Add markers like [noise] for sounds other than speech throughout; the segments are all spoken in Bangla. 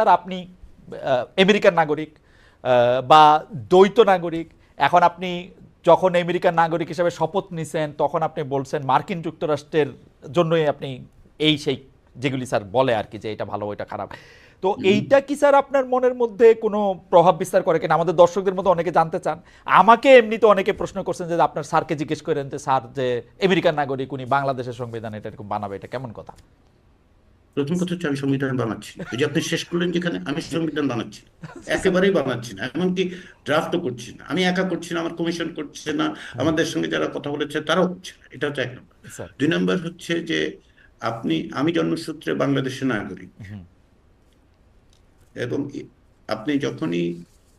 স্যার আপনি আমেরিকার নাগরিক বা দ্বৈত নাগরিক এখন আপনি যখন আমেরিকার নাগরিক হিসেবে শপথ নিছেন তখন আপনি বলছেন মার্কিন যুক্তরাষ্ট্রের জন্যই আপনি এই সেই যেগুলি স্যার বলে আর কি যে এটা ভালো এটা খারাপ। তো এইটা কি স্যার আপনার মনের মধ্যে কোনো প্রভাব বিস্তার করে কিনা? আমাদের দর্শকদের মধ্যে অনেকে জানতে চান। আমাকে এমনিতে অনেকে প্রশ্ন করছেন যে আপনার স্যারকে জিজ্ঞেস করেন যে স্যার যে আমেরিকার নাগরিক উনি বাংলাদেশের সংবিধান এটা এরকম বানাবে এটা কেমন কথা? প্রথম কথা হচ্ছে আমি সংবিধান বানাচ্ছি। ওই যে আপনি শেষ করলেন যেখানে আমি সংবিধান বানাচ্ছি। [laughs] একেবারেই বানাচ্ছি না এমনকি ড্রাফটও করছি না। আমি একা করছি না আমার কমিশন করছে না আমাদের সঙ্গে যারা কথা বলেছে তারাও করছে না। এটা হচ্ছে এক নম্বর। দুই নম্বর হচ্ছে যে আপনি আমি জন্মসূত্রে বাংলাদেশের নাগরিক। এবং আপনি যখনই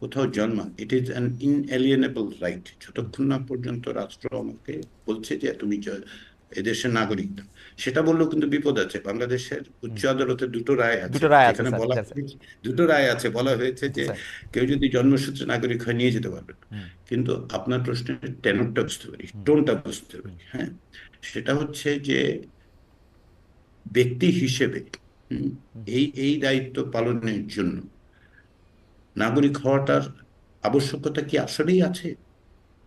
কোথাও জন্মান it is an inalienable right যতক্ষণ না পর্যন্ত রাষ্ট্র আমাকে বলছে যে তুমি এদেশের নাগরিক না সেটা বললেও কিন্তু বিপদ আছে। বাংলাদেশের উচ্চ আদালতে দুটো রায় আছে। দুটো রায় আছে, বলা দুটো রায় আছে। বলা হয়েছে যে কেউ যদি জন্মসূত্রে নাগরিক হয় নিয়ে যেতে পারবেন। হুম। কিন্তু আপনার প্রশ্নের টেনরটা বুঝতে পারি টোনটা বুঝতে পারি হ্যাঁ? সেটা হচ্ছে যে ব্যক্তি হিসেবে এই এই দায়িত্ব পালনের জন্য নাগরিক হওয়াটার আবশ্যকতা কি আসলেই আছে?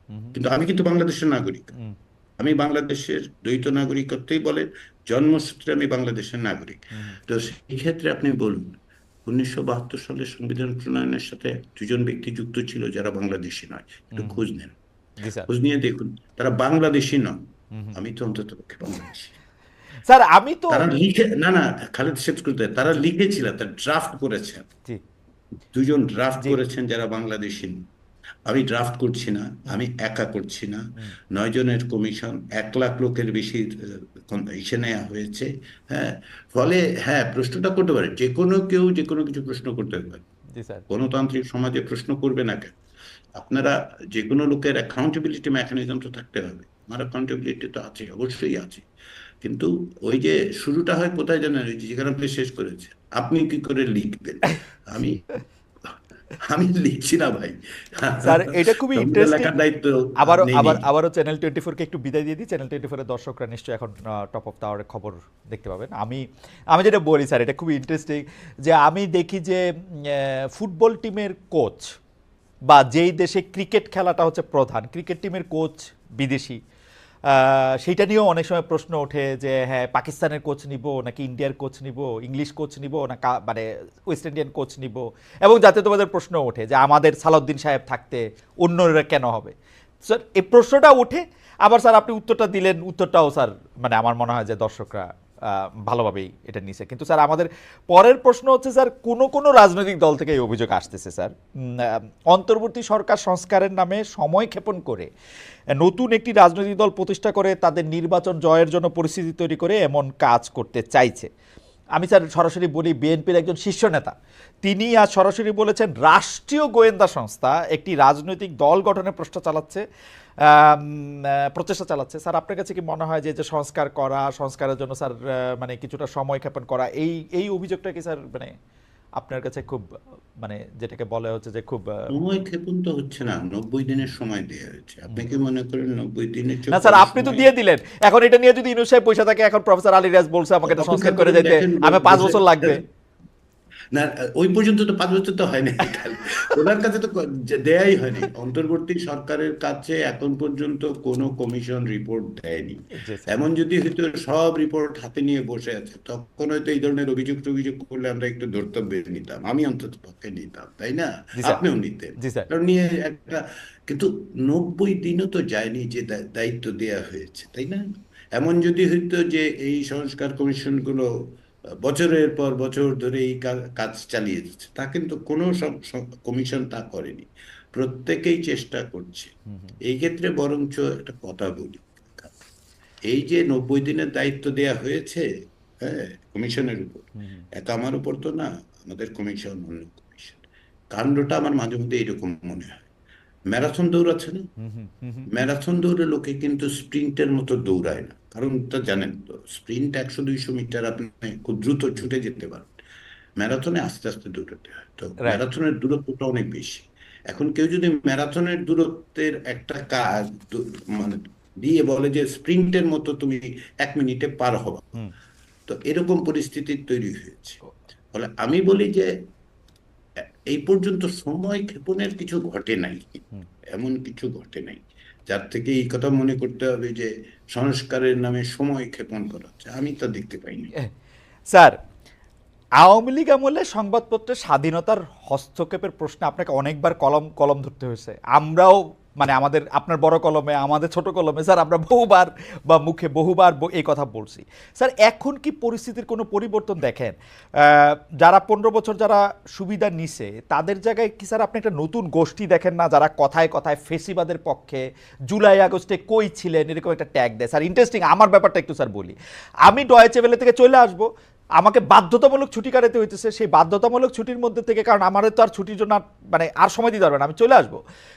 কিন্তু আমি কিন্তু বাংলাদেশের নাগরিক। আমি বাংলাদেশের দ্বৈত নাগরিকত্বই বলে জন্মসূত্রে আমি বাংলাদেশের নাগরিক। তো সেই ক্ষেত্রে আপনি বলুন উনিশশো সালের সংবিধান প্রণয়নের সাথে দুজন ব্যক্তি যুক্ত ছিল যারা বাংলাদেশি নয়। একটু খোঁজ নেন। খোঁজ নিয়ে দেখুন তারা বাংলাদেশি নন। আমি তো অন্তত পক্ষে বাংলাদেশি। স্যার আমি তো তারা লিখে না না খালেদ তারা লিখেছিলেন তারা ড্রাফট করেছেন। দুজন ড্রাফট করেছেন যারা বাংলাদেশি আমি ড্রাফট করছি না আমি একা করছি না। নয় জনের কমিশন এক লাখ লোকের বেশি ইসে নেওয়া হয়েছে হ্যাঁ। ফলে হ্যাঁ প্রশ্নটা করতে পারে যে কোনো কেউ যে কোনো কিছু প্রশ্ন করতে পারে। গণতান্ত্রিক সমাজে প্রশ্ন করবে না কেন? আপনারা যে কোনো লোকের অ্যাকাউন্টেবিলিটি মেকানিজম তো থাকতে হবে। আমার অ্যাকাউন্টেবিলিটি তো আছে অবশ্যই আছে। কিন্তু ওই যে শুরুটা হয় কোথায় জানেন? যেখানে আপনি শেষ করেছে আপনি কি করে লিখবেন? আমি আমি লিখছি না ভাই। স্যার, এটা খুবই দায়িত্ব আবারও আবার আবারও চ্যানেল টোয়েন্টি ফোরকে একটু বিদায় দিয়ে দিই। চ্যানেল টোয়েন্টি ফোরের দর্শকরা নিশ্চয়ই এখন টপ অফ টাওয়ারের খবর দেখতে পাবেন। আমি আমি যেটা বলি স্যার এটা খুবই ইন্টারেস্টিং যে আমি দেখি যে ফুটবল টিমের কোচ বা যেই দেশে ক্রিকেট খেলাটা হচ্ছে প্রধান ক্রিকেট টিমের কোচ বিদেশি সেইটা নিয়েও অনেক সময় প্রশ্ন ওঠে যে হ্যাঁ পাকিস্তানের কোচ নিব নাকি ইন্ডিয়ার কোচ নিব? ইংলিশ কোচ নিব না মানে ওয়েস্ট ইন্ডিয়ান কোচ নিব? এবং যাতে তোমাদের প্রশ্ন ওঠে যে, আমাদের সালাউদ্দিন সাহেব থাকতে অন্যরা কেন হবে? স্যার এই প্রশ্নটা ওঠে। আবার স্যার আপনি উত্তরটা দিলেন। উত্তরটাও স্যার মানে আমার মনে হয় যে দর্শকরা ভালোভাবেই এটা নিছে। কিন্তু স্যার, আমাদের পরের প্রশ্ন হচ্ছে, স্যার, কোনো কোনো রাজনৈতিক দল থেকে এই অভিযোগ আসতেছে, স্যার। অন্তর্বর্তী সরকার সংস্কারের নামে সময় ক্ষেপণ করে, নতুন একটি রাজনৈতিক দল প্রতিষ্ঠা করে, তাদের নির্বাচন জয়ের জন্য পরিস্থিতি তৈরি করে এমন কাজ করতে চাইছে। আমি, স্যার, সরাসরি বলি, বিএনপির একজন শীর্ষ নেতা, তিনি আজ সরাসরি বলেছেন, রাষ্ট্রীয় গোয়েন্দা সংস্থা একটি রাজনৈতিক দল গঠনের প্রশ্ন চালাচ্ছে। প্রচেষ্টা চালাচ্ছে। স্যার আপনার কাছে কি মনে হয় যে যে সংস্কার করা সংস্কারের জন্য স্যার মানে কিছুটা সময় ক্ষেপণ করা এই এই অভিযোগটা কি স্যার মানে আপনার কাছে খুব মানে যেটাকে বলা হচ্ছে যে খুব সময় ক্ষেপণ তো হচ্ছে না নব্বই দিনের সময় দেওয়া হয়েছে। আপনি কি মনে করেন নব্বই দিনের না স্যার আপনি তো দিয়ে দিলেন। এখন এটা নিয়ে যদি সাহেব পয়সা থাকে এখন প্রফেসর আলী রাজ বলছে আমাকে এটা সংস্কার করে যেতে। আমি পাঁচ বছর লাগবে। না ওই পর্যন্ত তো পাঁচ বছর তো হয়নি। ওনার কাছে তো দেয়াই হয়নি। অন্তর্বর্তী সরকারের কাছে এখন পর্যন্ত কোনো কমিশন রিপোর্ট দেয়নি। এমন যদি হয়তো সব রিপোর্ট হাতে নিয়ে বসে আছে তখন হয়তো এই ধরনের অভিযোগ টভিযোগ করলে আমরা একটু ধর্তব্য নিতাম। আমি অন্তত পক্ষে নিতাম তাই না? আপনিও নিতেন। কারণ নিয়ে একটা কিন্তু নব্বই দিনও তো যায়নি যে দায়িত্ব দেয়া হয়েছে তাই না? এমন যদি হইতো যে এই সংস্কার কমিশনগুলো বছরের পর বছর ধরে এই কাজ চালিয়ে যাচ্ছে। তা কিন্তু কোনো কমিশন তা করেনি। প্রত্যেকেই চেষ্টা করছে। এই ক্ষেত্রে বরঞ্চ একটা কথা বলি। এই যে নব্বই দিনের দায়িত্ব দেয়া হয়েছে হ্যাঁ কমিশনের উপর একা আমার উপর তো না আমাদের কমিশন অন্য কমিশন। কাণ্ডটা আমার মাঝে মধ্যে এরকম মনে হয়। ম্যারাথন দৌড়াচ্ছে না। ম্যারাথন দৌড়ে লোকে কিন্তু স্প্রিন্টের মতো দৌড়ায় না। কারণ তা জানেন তো স্প্রিন্ট একশো দুইশো মিটার আপনি খুব দ্রুত ছুটে যেতে পারেন ম্যারাথনে আস্তে আস্তে দৌড়াতে হয়। তো ম্যারাথনের দূরত্বটা অনেক বেশি। এখন কেউ যদি ম্যারাথনের দূরত্বের একটা কাজ মানে দিয়ে বলে যে স্প্রিন্টের মতো তুমি এক মিনিটে পার হবা। তো এরকম পরিস্থিতি তৈরি হয়েছে। ফলে আমি বলি যে এই পর্যন্ত সময় ক্ষেপণের কিছু ঘটে নাই। এমন কিছু ঘটে নাই। যার থেকে এই কথা মনে করতে হবে যে সংস্কারের নামে সময় ক্ষেপণ করা হচ্ছে। আমি তা দেখতে পাইনি। স্যার আওয়ামী লীগ আমলে সংবাদপত্রের স্বাধীনতার হস্তক্ষেপের প্রশ্নে আপনাকে অনেকবার কলম কলম ধরতে হয়েছে। আমরাও মানে আমাদের, আপনার বড় কলমে, আমাদের ছোট কলমে, স্যার, আমরা বহুবার বা মুখে বহুবার এই কথা বলছি। স্যার, এখন কি পরিস্থিতির কোনো পরিবর্তন দেখেন? যারা পনেরো বছর যারা সুবিধা নিছে, তাদের জায়গায় কি স্যার আপনি একটা নতুন গোষ্ঠী দেখেন না, যারা কথায় কথায় ফেসিবাদের পক্ষে জুলাই আগস্টে কই ছিলেন, এরকম একটা ট্যাগ দেয়? স্যার ইন্টারেস্টিং আমার ব্যাপারটা একটু স্যার বলি। আমি ডয়েচে বেলে থেকে চলে আসব। আমাকে বাধ্যতামূলক ছুটি কাটাতে হইতেছে, সেই বাধ্যতামূলক ছুটির মধ্যে থেকে, কারণ আমাদের তো আর ছুটির জন্য মানে আর সময় দিতে পারবে না, আমি চলে আসব।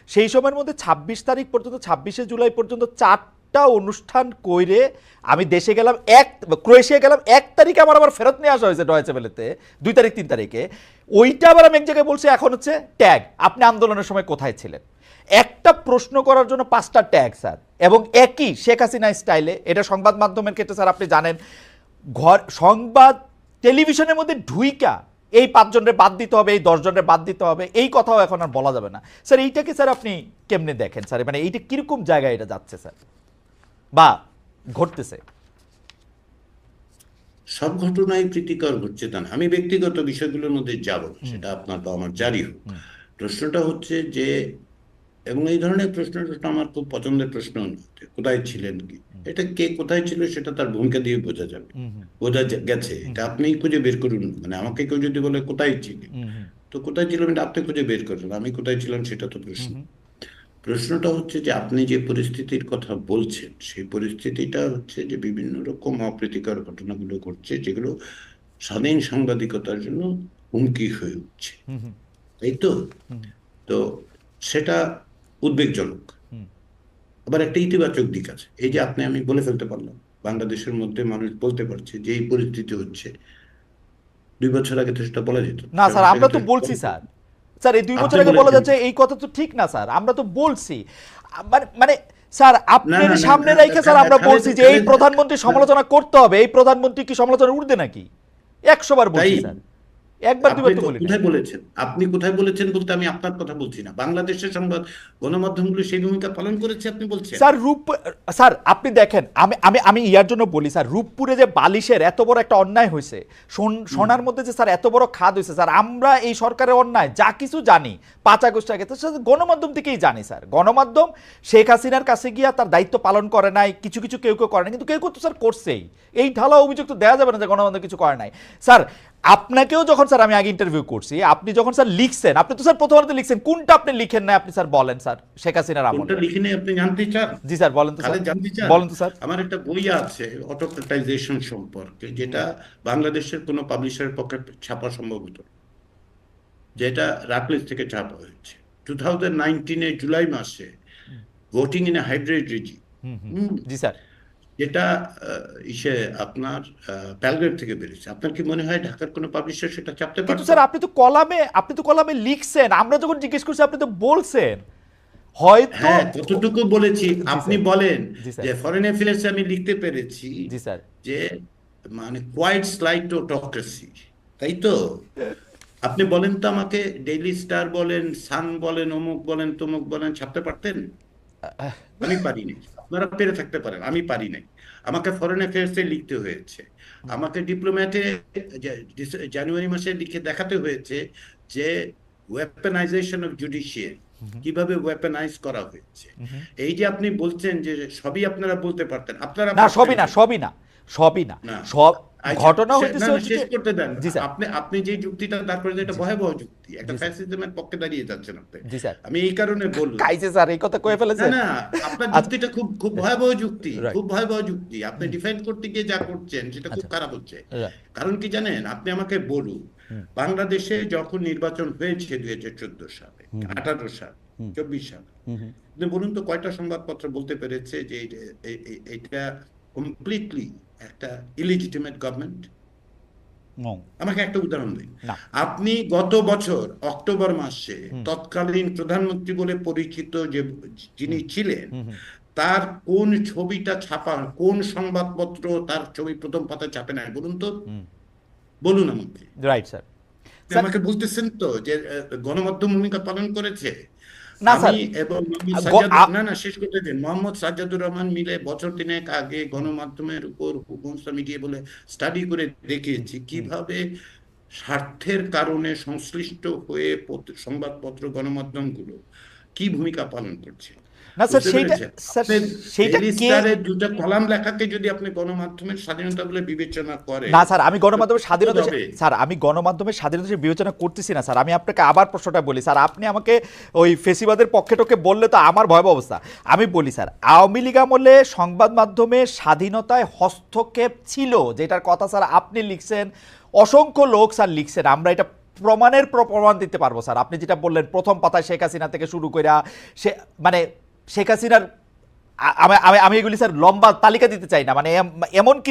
সেই সময়ের মধ্যে ছাব্বিশ তারিখ পর্যন্ত, ছাব্বিশে জুলাই পর্যন্ত চারটা অনুষ্ঠান কইরে আমি দেশে গেলাম এক, ক্রোয়েশিয়া গেলাম, এক তারিখে আমার আবার ফেরত নিয়ে আসা হয়েছে ডয়েচে বেলেতে, দুই তারিখ, তিন তারিখে। ওইটা আবার আমি এক জায়গায় বলছি, এখন হচ্ছে ট্যাগ, আপনি আন্দোলনের সময় কোথায় ছিলেন? একটা প্রশ্ন করার জন্য পাঁচটা ট্যাগ, স্যার, এবং একই শেখ হাসিনা স্টাইলে এটা সংবাদ মাধ্যমের ক্ষেত্রে, স্যার, আপনি জানেন ঘর সংবাদ টেলিভিশনের মধ্যে ঢুইকা এই পাঁচজনের বাদ দিতে হবে এই দশজনের বাদ দিতে হবে এই কথাও এখন আর বলা যাবে না। স্যার এইটাকে স্যার আপনি কেমনে দেখেন স্যার? মানে এইটা কীরকম জায়গায় এটা যাচ্ছে স্যার? বা ঘটতেছে? সব ঘটনাই প্রীতিকর ঘটছে তা না। আমি ব্যক্তিগত বিষয়গুলোর মধ্যে যাব সেটা আপনার বা আমার জারি হোক। প্রশ্নটা হচ্ছে যে এবং এই ধরনের প্রশ্ন টশ্ন আমার খুব পছন্দের প্রশ্ন কোথায় ছিলেন কি? এটা কে কোথায় ছিল সেটা তার ভূমিকা দিয়ে বোঝা যাবে। বোঝা গেছে। এটা আপনি খুঁজে বের করুন। মানে আমাকে কেউ যদি বলে কোথায় ছিলেন? তো কোথায় ছিলাম এটা আপনি খুঁজে বের করুন আমি কোথায় ছিলাম সেটা তো প্রশ্ন। প্রশ্নটা হচ্ছে যে আপনি যে পরিস্থিতির কথা বলছেন সেই পরিস্থিতিটা হচ্ছে যে বিভিন্ন রকম অপ্রীতিকর ঘটনাগুলো ঘটছে যেগুলো স্বাধীন সাংবাদিকতার জন্য হুমকি হয়ে উঠছে। তাই তো? তো সেটা উদ্বেগজনক। আবার একটা ইতিবাচক দিক আছে। এই যে আপনি আমি বলে ফেলতে পারলাম বাংলাদেশের মধ্যে মানুষ বলতে পারছে যে এই পরিস্থিতি হচ্ছে। দুই বছর আগে তো সেটা বলা যেত। না স্যার আমরা তো বলছি স্যার। স্যার এই দুই বছর আগে বলা যাচ্ছে এই কথা তো ঠিক না স্যার। আমরা তো বলছি। মানে স্যার আপনার সামনে রেখে স্যার আমরা বলছি যে এই প্রধানমন্ত্রী সমালোচনা করতে হবে। এই প্রধানমন্ত্রী কি সমালোচনা উঠবে নাকি? একশো বার বলছি স্যার। একবার দুবার তো তো বলি কোথায় বলেছেন? আপনি কোথায় বলেছেন বলতে আমি আপনার কথা বলছি না। বাংলাদেশের সংবাদ গণমাধ্যমগুলো সেই ভূমিকা পালন করেছে আপনি বলছেন? স্যার রূপ স্যার আপনি দেখেন আমি আমি আমি ইয়ার জন্য বলি স্যার রূপপুরে যে বালিশের এত বড় একটা অন্যায় হয়েছে সোনার মধ্যে যে স্যার এত বড় খাদ হয়েছে স্যার আমরা এই সরকারের অন্যায় যা কিছু জানি পাঁচ আগস্ট আগে তো গণমাধ্যম থেকেই জানি স্যার। গণমাধ্যম শেখ হাসিনার কাছে গিয়া তার দায়িত্ব পালন করে নাই কিছু কিছু কেউ কেউ করে নাই কিন্তু কেউ কেউ তো স্যার করছেই। এই ঢালা অভিযোগ তো দেওয়া যাবে না যে গণমাধ্যম কিছু করে নাই। স্যার আপনাকেও যখন স্যার আমি আগে ইন্টারভিউ করছি আপনি যখন স্যার লিখছেন আপনি তো স্যার প্রথমত লিখছেন কোনটা আপনি লিখেন না আপনি স্যার বলেন স্যার শেখ হাসিনার আমল। কোনটা লিখে আপনি জানতে চান? জি স্যার বলেন তো স্যার। জানতে চান? বলেন তো স্যার। আমার একটা বই আছে অটোক্রেটাইজেশন সম্পর্কে যেটা বাংলাদেশের কোনো পাবলিশারের পক্ষে ছাপা সম্ভব হতো যেটা রাকলিস থেকে ছাপা হয়েছে। টু থাউজেন্ড নাইনটিনে জুলাই মাসে voting in a hybrid regime. G sir. যেটা ইসে আপনার প্যালগ্রেড থেকে বেরিয়েছে। আপনার কি মনে হয় ঢাকার কোনো পাবলিশার সেটা চাপতে কিন্তু স্যার আপনি তো কলামে আপনি তো কলামে লিখছেন। আমরা যখন জিজ্ঞেস করছি আপনি তো বলছেন। হয়তো হ্যাঁ কতটুকু বলেছি। আপনি বলেন। যে ফরেন অ্যাফেয়ার্সে আমি লিখতে পেরেছি জি স্যার। যে মানে কোয়াইট স্লাইড অটোক্রেসি তাই তো? আপনি বলেন তো আমাকে ডেইলি স্টার বলেন সান বলেন অমুক বলেন তমুক বলেন ছাপতে পারতেন? আমি পারিনি আপনারা পেরে থাকতে পারেন আমি পারি নাই। আমাকে ফরেন অ্যাফেয়ার্সে লিখতে হয়েছে। আমাকে ডিপ্লোম্যাটে জানুয়ারি মাসে লিখে দেখাতে হয়েছে যে ওয়েপেনাইজেশন অফ জুডিশিয়ারি কীভাবে ওয়েপেনাইজ করা হয়েছে। এই যে আপনি বলছেন যে সবই আপনারা বলতে পারতেন আপনারা না সবই না। সবই না। সবই না। সব আচ্ছা, ঘটনা হইতেছে শেষ করতে দেন। আপনি আপনি যে যুক্তিটা দাঁড় করে এটা ভয়াবহ যুক্তি। একটা। ফ্যাসিজমের পক্ষে দাঁড়িয়ে যাচ্ছেন আপনি। জি স্যার। আমি এই কারণে বললাম। কাইছে স্যার এই কথা কয়ে ফেলেছেন। না আপনার আচ্ছা। যুক্তিটা খুব খুব ভয়াবহ যুক্তি. খুব ভয়াবহ যুক্তি। আপনি ডিফেন্ড করতে গিয়ে যা করছেন সেটা খুব আচ্ছা। খারাপ হচ্ছে। কারণ কি জানেন আপনি আমাকে বলুন বাংলাদেশে যখন নির্বাচন হয়েছে দুই হাজার চোদ্দ সালে আঠারো সাল চব্বিশ সাল বলুন তো কয়টা সংবাদপত্র বলতে পেরেছে যে এটা কমপ্লিটলি একটা ইলিজিটিমেট গভর্নমেন্ট আমাকে একটা উদাহরণ দিন। আপনি গত বছর অক্টোবর মাসে তৎকালীন প্রধানমন্ত্রী বলে পরিচিত যে যিনি ছিলেন তার কোন ছবিটা ছাপা কোন সংবাদপত্র তার ছবি প্রথম পাতায় ছাপে নাই বলুন তো। বলুন আমাকে। রাইট স্যার আমাকে বলতেছেন তো যে গণমাধ্যম ভূমিকা পালন করেছে? না, স্যার। এবং মোহাম্মদ গ- সাজ্জাদ আ- না না শেষ করতে দিন মোহাম্মদ সাজ্জাদুর রহমান মিলে বছর তিনেক আগে গণমাধ্যমের উপর মিডিয়া বলে স্টাডি করে দেখিয়েছি। কীভাবে স্বার্থের কারণে সংশ্লিষ্ট হয়ে পত্র- সংবাদপত্র গণমাধ্যমগুলো কি ভূমিকা পালন করছে? না স্যার সেইটা? স্যার সেইটা ডেইলি কে স্টারের দুটো কলাম লেখাকে যদি আপনি গণমাধ্যমের স্বাধীনতা বলে বিবেচনা করেন না স্যার আমি গণমাধ্যমের স্বাধীনতা। স্যার আমি গণমাধ্যমের স্বাধীনতা বিবেচনা করতেছি না স্যার আমি আপনাকে আবার প্রশ্নটা বলি স্যার আপনি আমাকে ওই ফেসিবাদের পক্ষে টকে বললে তো আমার ভয়াবহ অবস্থা আমি বলি স্যার আওয়ামী লীগ আমলে সংবাদ মাধ্যমে স্বাধীনতায় হস্তক্ষেপ ছিল যেটার কথা স্যার আপনি লিখছেন অসংখ্য লোক স্যার লিখছেন আমরা এটা প্রমাণের প্রমাণ দিতে পারব স্যার আপনি যেটা বললেন প্রথম পাতায় শেখ হাসিনা থেকে শুরু করে সে মানে শেখ হাসিনার আমি এগুলি স্যার লম্বা তালিকা দিতে চাই না। মানে এমন কিছু